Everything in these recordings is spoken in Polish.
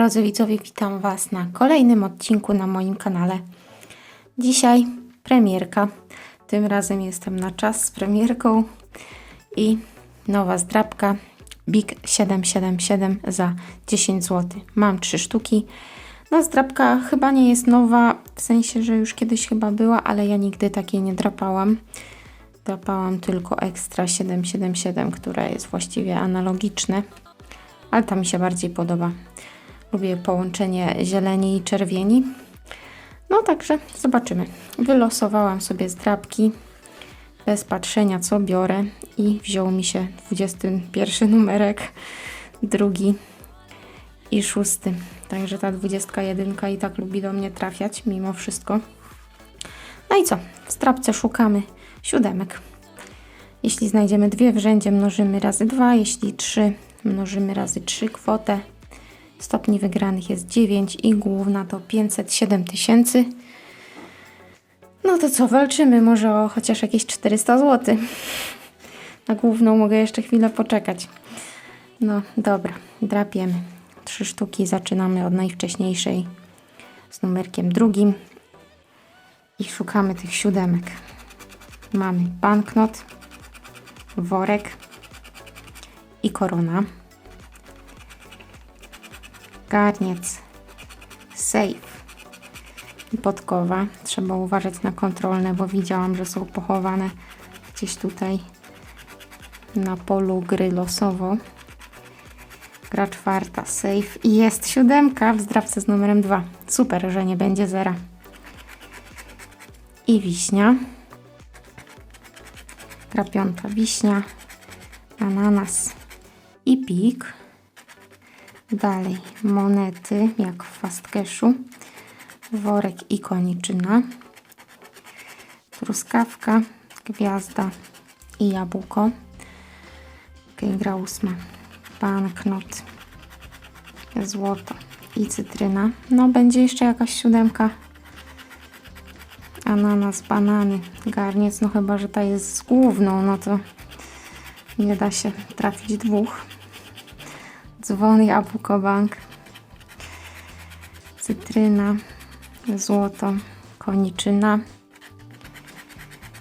Drodzy widzowie, witam Was na kolejnym odcinku na moim kanale. Dzisiaj premierka. Tym razem jestem na czas z premierką i nowa zdrabka Big 777 za 10 zł. Mam trzy sztuki. No zdrabka chyba nie jest nowa, w sensie, że już kiedyś chyba była, ale ja nigdy takiej nie drapałam. Drapałam tylko Extra 777, która jest właściwie analogiczne, ale ta mi się bardziej podoba. Lubię połączenie zieleni i czerwieni. No także zobaczymy. Wylosowałam sobie zdrabki bez patrzenia co biorę i wziął mi się 21 numerek, drugi i szósty. Także ta 21 i tak lubi do mnie trafiać mimo wszystko. No i co? W strapce szukamy siódemek. Jeśli znajdziemy dwie w rzędzie, mnożymy razy 2, jeśli trzy, mnożymy razy 3 kwotę. Stopni wygranych jest 9 i główna to 507 tysięcy. No to co, walczymy może o chociaż jakieś 400 zł. Na główną mogę jeszcze chwilę poczekać. No dobra, drapiemy. Trzy sztuki, zaczynamy od najwcześniejszej z numerkiem drugim i szukamy tych siódemek. Mamy banknot, worek i korona. Garniec, safe i podkowa. Trzeba uważać na kontrolne, bo widziałam, że są pochowane gdzieś tutaj na polu gry losowo. Gra czwarta, safe i jest siódemka w z numerem 2. Super, że nie będzie zera. I wiśnia. Gra piąta, wiśnia, ananas i pik. Dalej monety, jak w fast cashu. Worek i koniczyna. Truskawka, gwiazda i jabłko. Gra ósma. Banknot, złoto i cytryna. No, będzie jeszcze jakaś siódemka. Ananas, banany, garniec. No chyba, że ta jest z główną, no to nie da się trafić dwóch. Dzwon, jabłko, bank. Cytryna, złoto, koniczyna.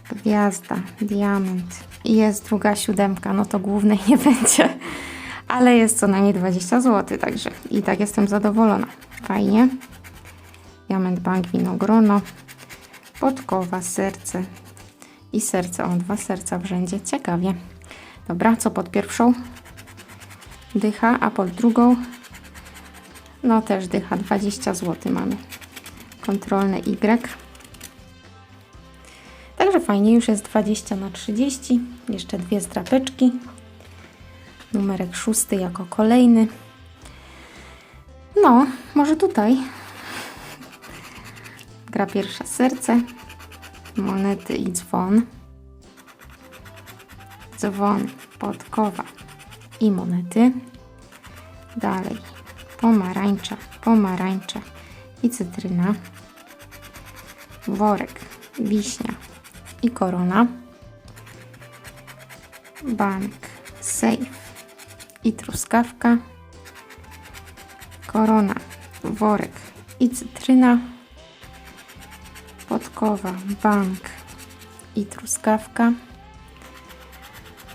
Gwiazda, diament. I jest druga siódemka, no to głównej nie będzie. Ale jest co najmniej 20 zł, także i tak jestem zadowolona. Fajnie. Diament, bank, winogrono. Podkowa, serce. I serce, o dwa serca w rzędzie. Ciekawie. Dobra, co pod pierwszą? Dycha, a pod drugą? No też dycha, 20 zł mamy. Kontrolne Y. Także fajnie, już jest 20 na 30. Jeszcze dwie zdrapeczki. Numerek szósty jako kolejny. No, może tutaj. Gra pierwsza serce, monety i dzwon. Dzwon, podkowa i monety. Dalej pomarańcza, pomarańcza i cytryna. Worek, wiśnia i korona. Bank, safe i truskawka. Korona, worek i cytryna. Podkowa, bank i truskawka.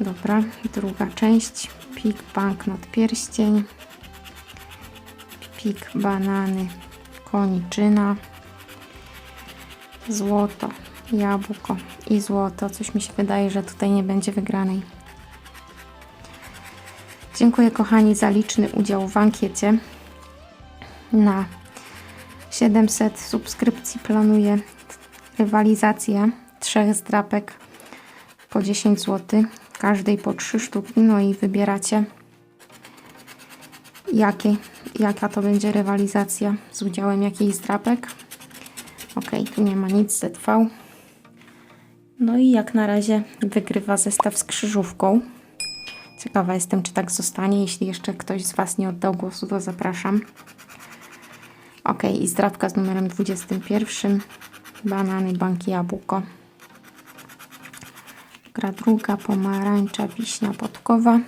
Dobra, druga część. Pik, banknot, pierścień. Pik, banany, koniczyna. Złoto, jabłko i złoto. Coś mi się wydaje, że tutaj nie będzie wygranej. Dziękuję kochani za liczny udział w ankiecie. Na 700 subskrypcji planuję rywalizację trzech zdrapek po 10 zł, każdej po 3 sztuki, no i wybieracie jakie, jaka to będzie rywalizacja z udziałem jakiejś zdrapek. Ok, tu nie ma nic ZV. No i jak na razie wygrywa zestaw z krzyżówką. Ciekawa jestem, czy tak zostanie. Jeśli jeszcze ktoś z Was nie oddał głosu, to zapraszam. Ok, i zdrabka z numerem 21. Banany, banki, jabłko. Gra druga, pomarańcza, wiśnia, podkowa.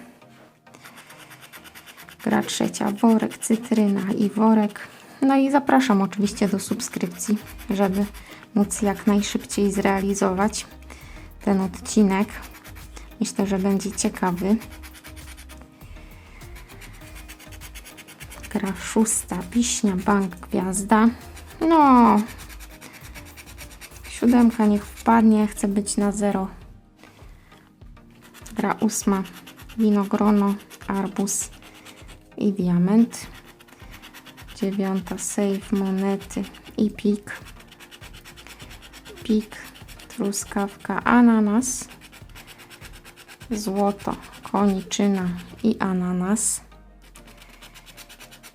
Gra trzecia, worek, cytryna i worek. No i zapraszam oczywiście do subskrypcji, żeby móc jak najszybciej zrealizować ten odcinek. Myślę, że będzie ciekawy. Gra szósta, wiśnia, bank, gwiazda. No, siódemka niech wpadnie, chcę być na zero. Gra ósma, winogrono, arbuz i diament. Dziewiąta, save, monety i pik. Pik, truskawka, ananas. Złoto, koniczyna i ananas.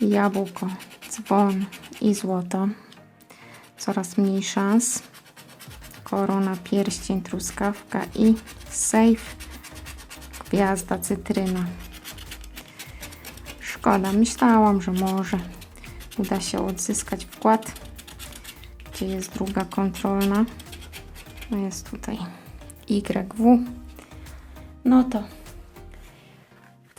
Jabłko, dzwon i złoto. Coraz mniej szans. Korona, pierścień, truskawka i save. Gwiazda, cytryna. Szkoda, myślałam, że może uda się odzyskać wkład. Gdzie jest druga kontrolna? No jest tutaj YW. No to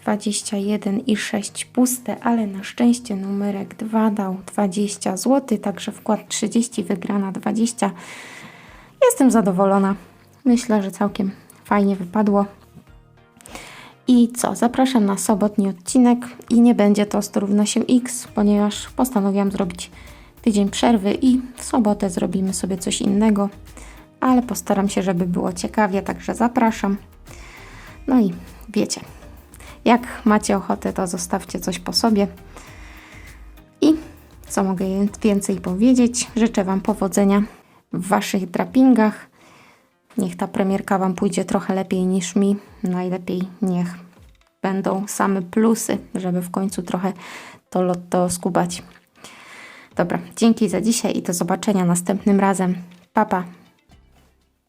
21 i 6 puste, ale na szczęście numerek 2 dał 20 zł, także wkład 30, wygrana 20. Jestem zadowolona. Myślę, że całkiem fajnie wypadło. I co? Zapraszam na sobotni odcinek i nie będzie to 100 równa się x, ponieważ postanowiłam zrobić tydzień przerwy i w sobotę zrobimy sobie coś innego, ale postaram się, żeby było ciekawie, także zapraszam. No i wiecie, jak macie ochotę, to zostawcie coś po sobie. I co mogę więcej powiedzieć? Życzę Wam powodzenia w Waszych drapingach. Niech ta premierka Wam pójdzie trochę lepiej niż mi. Najlepiej niech będą same plusy, żeby w końcu trochę to lotto skubać. Dobra, dzięki za dzisiaj i do zobaczenia następnym razem. Pa, pa.